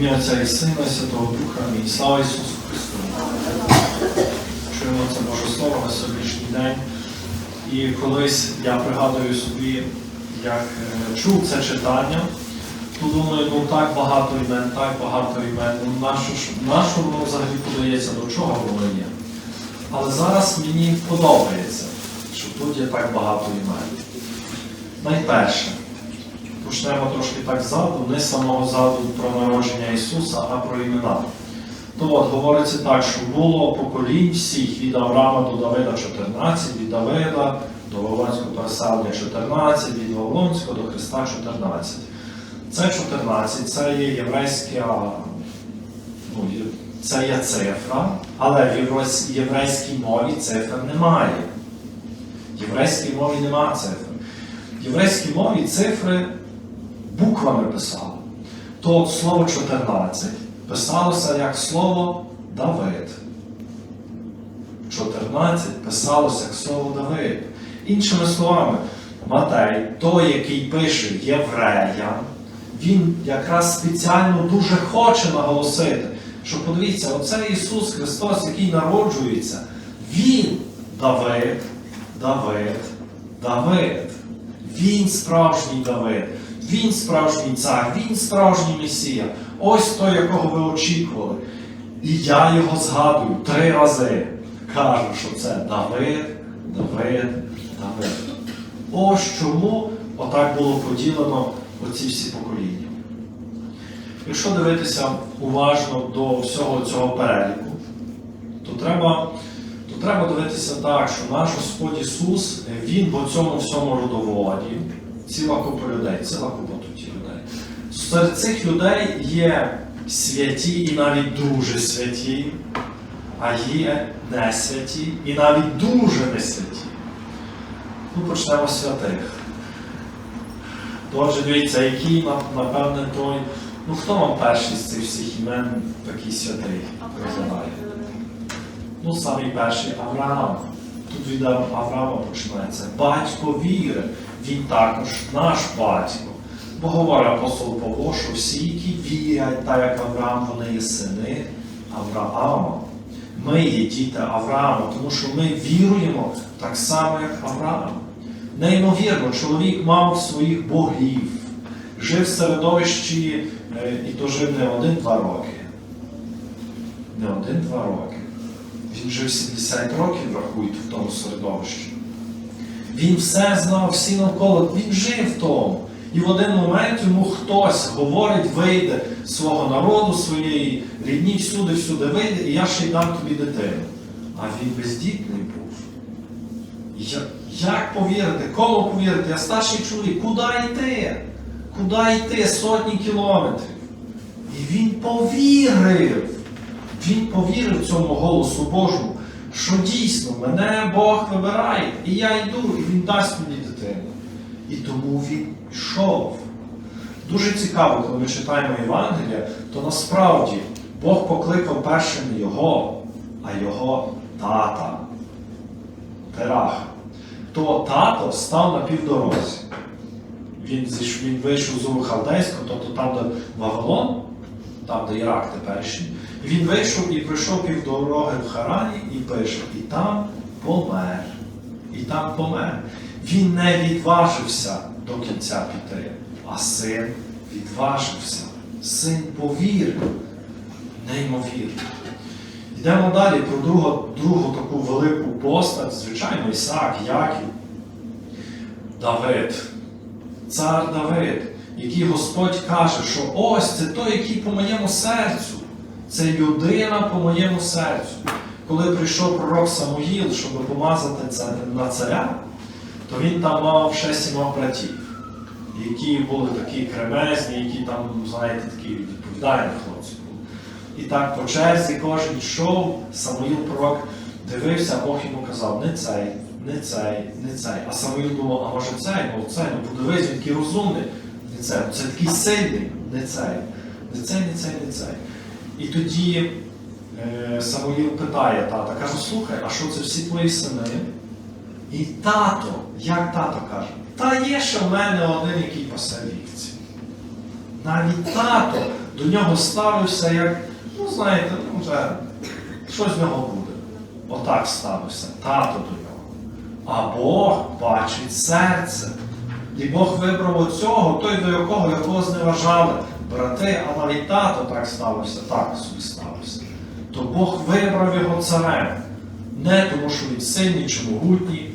ім'я Отця і Сина, і Святого Духа, Амінь. Слава Ісусу Христу! Чуємо це Боже Слово на сьогоднішній день. І колись я пригадую собі, як е, чув це читання, то думаю, ну так багато імен, так багато імен. Ну, нащо воно взагалі подається, до чого воно є? Але зараз мені подобається, що тут є так багато імен. Найперше, почнемо трошки так ззаду, не з самого ззаду про народження Ісуса, а про імена. То от говориться так, що було поколінь всіх від Авраама до Давида 14, від Давида до Вавилонського переселення 14, від Вавилонського до Христа 14. Це 14, це є єврейська, ну, це є цифра, але в єврейській мові цифр немає. В єврейській мові немає цифр. В єврейській мові цифри буквами писали. То слово 14 писалося як слово Давид. 14 писалося як слово Давид. Іншими словами, Матей, той, який пише євреям, він якраз спеціально дуже хоче наголосити, що подивіться, оце Ісус Христос, який народжується, Він Давид, Давид, Давид. Він справжній Давид, він справжній цар, він справжній Месія. Ось той, якого ви очікували. І я його згадую три рази. Кажу, що це Давид, Давид, Давид. Ось чому отак було поділено оці всі покоління. Якщо дивитися уважно до всього цього переліку, то треба, то треба дивитися так, що наш Господь Ісус, Він по цьому всьому родоводі, ціла купа людей, ціла купа тут людей. Серед цих людей є святі і навіть дуже святі, а є не святі і навіть дуже не святі. Ну, почнемо з святих. Отже, дивіться, який, напевне, той. Ну, хто вам перший з цих всіх імен такий святий призиває? Ну, самий перший Авраам. Тут від Авраама починається. Батько віри. Він також наш батько. Бо говорить апостол Павло, що всі, які вірять, так як Авраам, вони є сини Авраама. Ми є діти Авраама, тому що ми віруємо так само, як Авраам. Неймовірно, чоловік мав своїх богів, жив в середовищі е, і то жив не один-два роки. Не один-два роки. Він жив 70 років, рахуйте, в тому середовищі. Він все знав, всі навколо, він жив в тому. І в один момент йому хтось говорить, вийде свого народу, своєї рідні, всюди, всюди вийде, і я ще й дам тобі дитину. А він бездітний був. Я- Як повірити? Кому повірити? Я старший чоловік. Куди йти? Куди йти? Сотні кілометрів. І він повірив. Він повірив цьому голосу Божому, що дійсно мене Бог вибирає, і я йду, і Він дасть мені дитину. І тому він йшов. Дуже цікаво, коли ми читаємо Євангелія, то насправді Бог покликав першим його, а його тата. Тераха. То тато став на півдорозі. Він, він вийшов з Уру Халдейського, тобто там, Вавилон, там, де Ірак теперішній. Він вийшов і пройшов півдороги в Харані і пише, і там помер. І там помер. Він не відважився до кінця піти, а син відважився. Син повірив. Неймовірно. Йдемо далі про другу, другу таку велику постать, звичайно, Ісаак, Яків, Давид, цар Давид, який Господь каже, що ось це той, який по моєму серцю, це людина по моєму серцю. Коли прийшов пророк Самуїл, щоб помазати це на царя, то він там мав ще сімох братів, які були такі кремезні, які там, знаєте, такі відповідальні хлопці були. І так по черзі кожен йшов, Самуїл пророк дивився, Бог йому казав, не цей, не цей, не цей. А Самуїл думав, а може цей, ну цей, ну подивись, він такий розумний, не це такий сильний, не цей, не цей, не цей, не цей. І тоді е, Самуїл питає тата, каже, слухай, а що це всі твої сини? І тато, як тато каже, та є ще в мене один, який пасе вівці. Навіть тато до нього ставився як, ну знаєте, ну вже щось з нього буде. Отак ставився, тато до нього. А Бог бачить серце. І Бог вибрав оцього, той, до якого якого зневажали брати, а навіть тато так ставився, так собі ставився. То Бог вибрав його царем. Не тому, що він сильний чи могутній,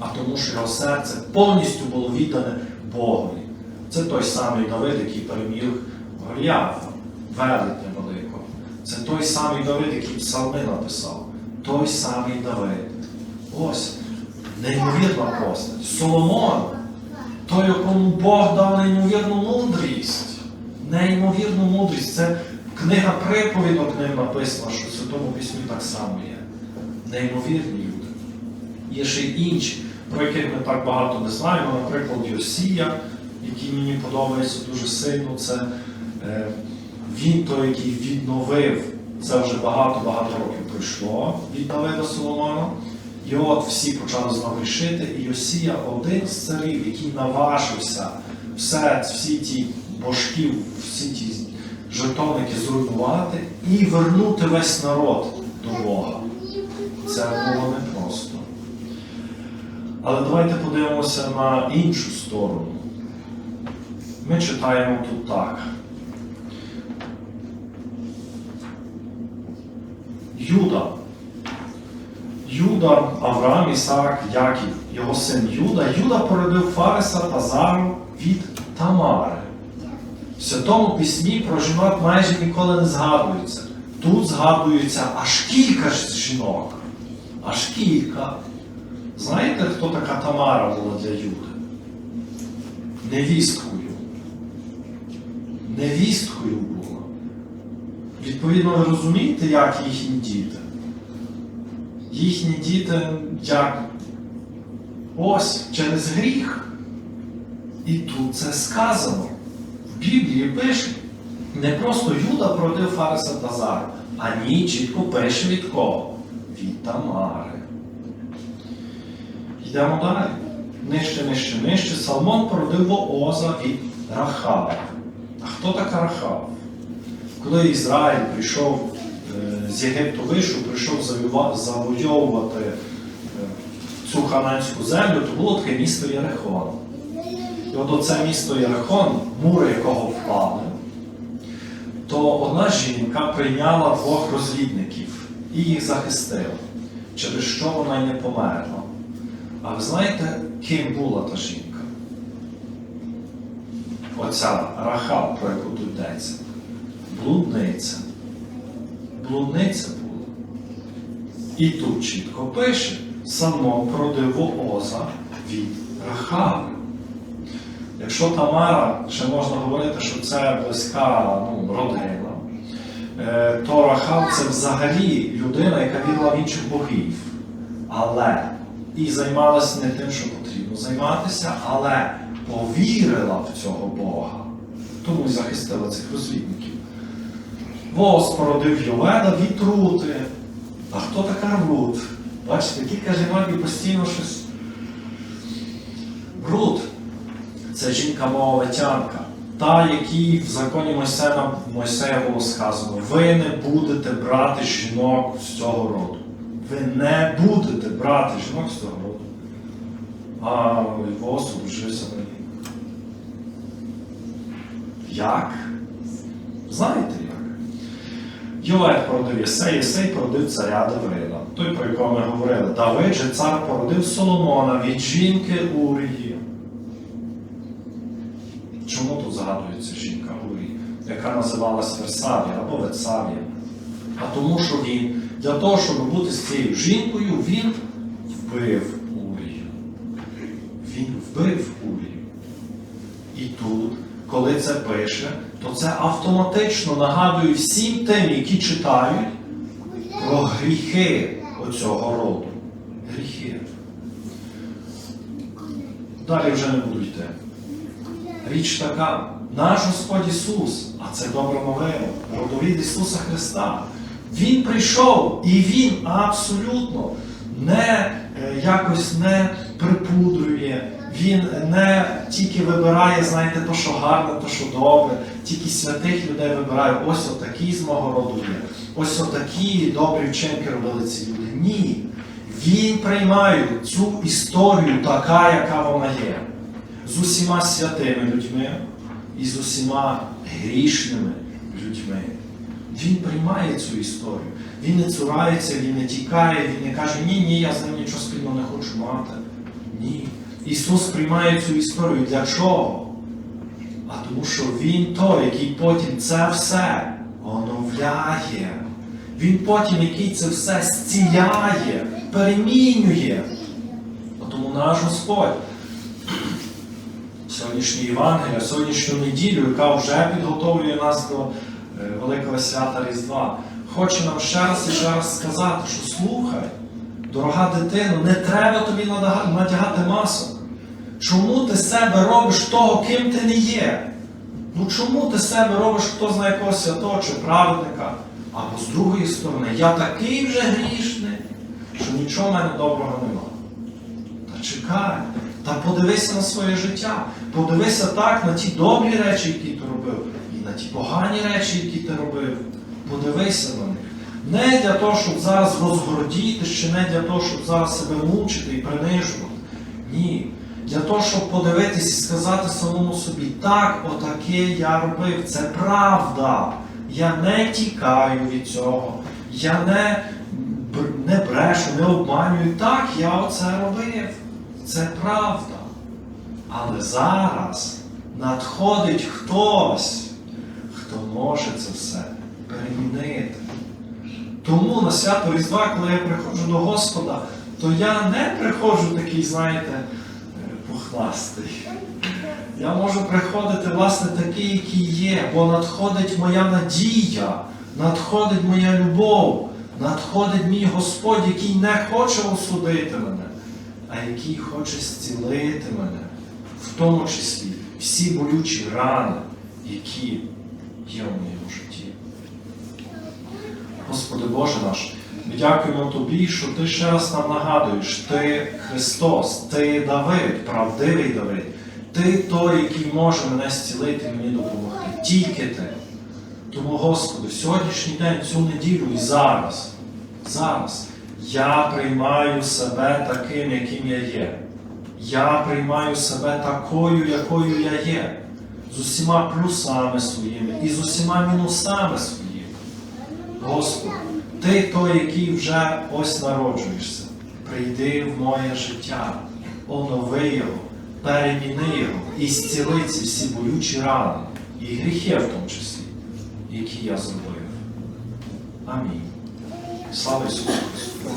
а тому, що його серце повністю було віддане Богові. Це той самий Давид, який переміг Голіафа, велетня великого. Це той самий Давид, який псалми написав. Той самий Давид. Ось неймовірна постать. Соломон, той, якому Бог дав неймовірну мудрість. Неймовірну мудрість. Це книга приповідок ним написана, що в Святому Письмі так само є. Неймовірні люди. Є ще й інші, про яких ми так багато не знаємо. Наприклад, Йосія, який мені подобається дуже сильно. Це е, він той, який відновив. Це вже багато-багато років пройшло від Давида Соломона. От всі почали знову грішити, і Йосія один з царів, який наважився все, всі ті божків, всі ті жертовники зруйнувати і вернути весь народ до Бога. Це було непросто. Але давайте подивимося на іншу сторону. Ми читаємо тут так. Юда. Юда, Авраам, Ісаак, Яків, його син Юда. Юда породив Фариса та Зару від Тамари. В Святому Письмі про жінок майже ніколи не згадується. Тут згадується аж кілька ж жінок. Аж кілька. Знаєте, хто така Тамара була для Юди? Невісткою. Невісткою була. Відповідно, ви розумієте, як їхні діти? Їхні діти як? Ось через гріх. І тут це сказано. В Біблії пише, не просто Юда породив Фариса та Зару, а ні, чітко пише від кого? Від Тамари. Йдемо далі. Нижче, нижче, нижче. Салмон породив Вооза від Рахава. А хто така Рахав? Коли Ізраїль прийшов з Єгипту вийшов, прийшов завойовувати е, цю хананську землю, то було таке місто Єрихон. І от оце місто Єрихон, мури якого впали, то одна жінка прийняла двох розвідників і їх захистила, через що вона й не померла. А ви знаєте, ким була та жінка? Оця Рахав, про яку тут йдеться. Блудниця. Блудниця була. І тут чітко пише, Самон продив Оза від Рахави. Якщо Тамара, ще можна говорити, що це близька ну, родина, е, то Рахав це взагалі людина, яка вірила в інших богів. Але і займалася не тим, що потрібно займатися, але повірила в цього Бога. Тому і захистила цих розвідників. Воз породив Йоведа від Рути. А хто така Рут? Бачите, кілька жінок постійно щось. Рут це жінка Моавитянка, та, якій в законі Мойсея, було сказано, ви не будете брати жінок з цього роду. Ви не будете брати жінок з цього роду. А Воз одружився на. Як? Знаєте Йовет породив Єсей, Єсей породив царя Давида. Той, про якого ми говорили. Давид же цар породив Соломона від жінки Урії. Чому тут згадується жінка Урії, яка називалась Версавія або Ветсавія? А тому, що він, для того, щоб бути з цією жінкою, він вбив Урію. Він вбив Урію. І тут, коли це пише, то це автоматично нагадує всім тим, які читають про гріхи оцього роду. Гріхи. Далі вже не буду йти. Річ така, наш Господь Ісус, а це добра новина, родовід Ісуса Христа. Він прийшов і Він абсолютно не е, якось не припудрює, Він не тільки вибирає, знаєте, то, що гарне, то, що добре, тільки святих людей вибирає. Ось отакі з мого роду є. Ось отакі добрі вчинки робили ці люди. Ні. Він приймає цю історію така, яка вона є. З усіма святими людьми і з усіма грішними людьми. Він приймає цю історію. Він не цурається, він не тікає, він не каже, ні, ні, я з ним нічого спільного не хочу мати. Ні. Ісус приймає цю історію. Для чого? А тому що Він той, який потім це все оновляє. Він потім, який це все зціляє, перемінює. А Тому наш Господь сьогоднішнє Євангелія, сьогоднішню неділю, яка вже підготовлює нас до Великого свята Різдва, хоче нам ще раз і ще раз сказати, що слухай, дорога дитино, не треба тобі надягати масок. Чому ти себе робиш того, ким ти не є? Ну чому ти себе робиш хто знає якого святого чи праведника? Або з другої сторони, я такий вже грішний, що нічого в мене доброго немає. Та чекай, та подивися на своє життя. Подивися так на ті добрі речі, які ти робив, на ті погані речі, які ти робив. Подивися на них. Не для того, щоб зараз розгордіти, чи не для того, щоб зараз себе мучити і принижувати. Ні. Для того, щоб подивитись і сказати самому собі, так, отаке я робив, це правда. Я не тікаю від цього. Я не, не брешу, не обманюю. Так, я оце робив. Це правда. Але зараз надходить хтось, хто може це все перемінити. Тому на свято Різдва, коли я приходжу до Господа, то я не приходжу такий, знаєте, е, пухнастий. Я можу приходити, власне, такий, який є, бо надходить моя надія, надходить моя любов, надходить мій Господь, який не хоче осудити мене, а який хоче зцілити мене, в тому числі всі болючі рани, які є в моєму житті. Господи Боже наш, ми дякуємо Тобі, що Ти ще раз нам нагадуєш, Ти Христос, Ти Давид, правдивий Давид, Ти той, який може мене зцілити і мені допомогти. Тільки Ти. Тому, Господи, в сьогоднішній день, цю неділю і зараз, зараз я приймаю себе таким, яким я є. Я приймаю себе такою, якою я є, з усіма плюсами своїми і з усіма мінусами своїми. Господи, Ти той, який вже ось народжуєшся. Прийди в моє життя, онови його, переміни його і зціли ці всі болючі рани і гріхи в тому числі, які я зробив. Амінь. Слава Ісусу Христу!